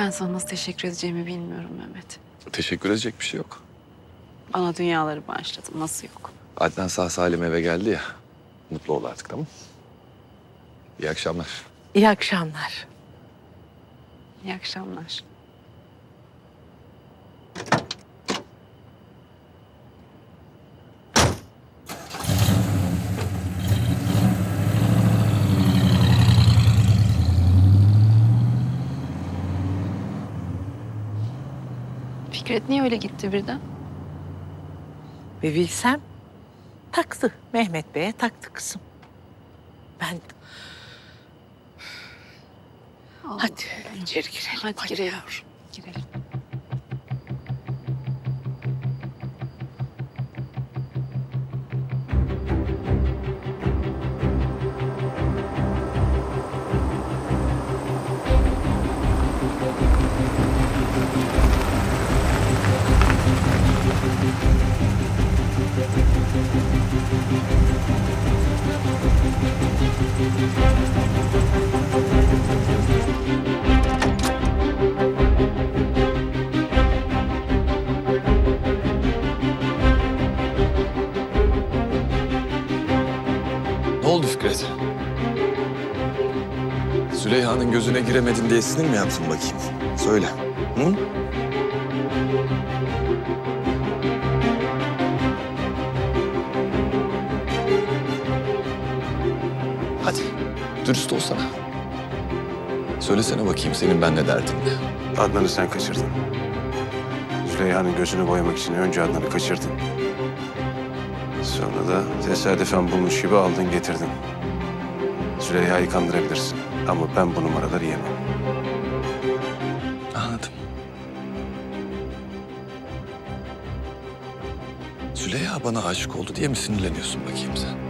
Ben sana nasıl teşekkür edeceğimi bilmiyorum Mehmet. Teşekkür edecek bir şey yok. Bana dünyaları bağışladın. Nasıl yok? Adnan sağ salim eve geldi ya. Mutlu ol artık tamam? İyi akşamlar. İyi akşamlar. İyi akşamlar. Fikret niye öyle gitti birden? Bir bilsem taktı. Mehmet Bey'e taktı kızım. Ben hadi içeri girelim. Hadi girelim. Girelim. Oldu Fikret? Züleyha'nın gözüne giremedin diye sinir mi yaptın bakayım? Söyle. Hı? Hadi dürüst olsana. Söylesene bakayım senin benle derdin ne? Adnan'ı sen kaçırdın. Züleyha'nın gözünü boyamak için önce Adnan'ı kaçırdın. Sonra da tesadüfen bulmuş gibi aldın getirdin. Züleyha'yı kandırabilirsin. Ama ben bu numaraları yemem. Anladım. Züleyha bana aşık oldu diye mi sinirleniyorsun bakayım sen?